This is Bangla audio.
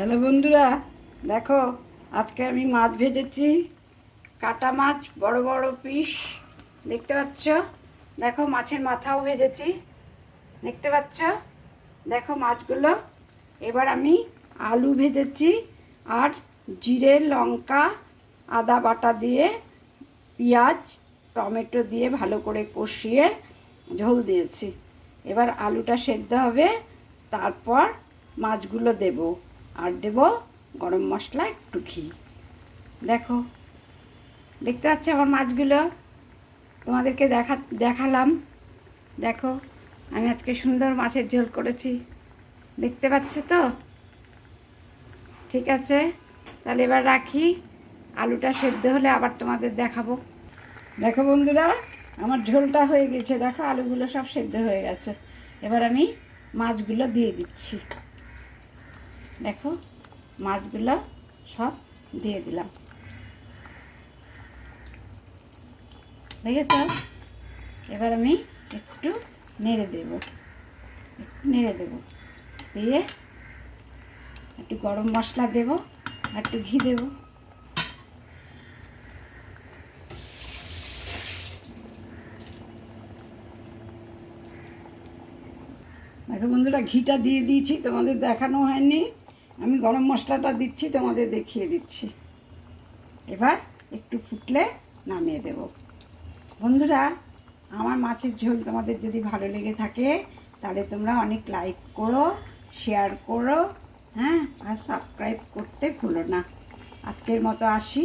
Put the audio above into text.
হ্যালো বন্ধুরা, দেখো, আজকে আমি মাছ ভেজেছি। কাটা মাছ, বড় বড় পিস, দেখতে পাচ্ছ? দেখো, মাছের মাথাও ভেজেছি, দেখতে পাচ্ছ? দেখো মাছগুলো, এবার আমি আলু ভেজেছি আর জিরে, লঙ্কা, আদা বাটা দিয়ে, পেঁয়াজ, টমেটো দিয়ে ভালো করে কষিয়ে ঝোল দিয়েছি। এবার আলুটা সেদ্ধ হবে, তারপর মাছগুলো দেব। আর দেব গরম মশলা একটু ঘি। দেখো, দেখতে পাচ্ছ আমার মাছগুলো? তোমাদেরকে দেখা, দেখালাম। দেখো, আমি আজকে সুন্দর মাছের ঝোল করেছি। দেখতে পাচ্ছ তো? ঠিক আছে, তাহলে এবার রাখি। আলুটা সেদ্ধ হলে আবার তোমাদের দেখাবো। দেখো বন্ধুরা, আমার ঝোলটা হয়ে গেছে। দেখো, আলুগুলো সব সেদ্ধ হয়ে গেছে। এবার আমি মাছগুলো দিয়ে দিচ্ছি। দেখো, মাছগুলো সব দিয়ে দিলাম। দেখেছ? এবার আমি একটু নেড়ে দেব। একটু নেড়ে দেব। দিয়ে একটু গরম মশলা দেব আর একটু ঘি দেবো। দেখো বন্ধুরা, ঘিটা দিয়ে দিয়েছি, তোমাদের দেখানো হয়নি। আমি গরম মশলাটা দিচ্ছি, তোমাদের দেখিয়ে দিচ্ছি। এবার একটু ফুটলে নামিয়ে দেব। বন্ধুরা, আমার মাছের ঝোল তোমাদের যদি ভালো লেগে থাকে, তাহলে তোমরা অনেক লাইক করো শেয়ার করো হ্যাঁ আর সাবস্ক্রাইব করতে ভুলো না। আজকের মতো আসি।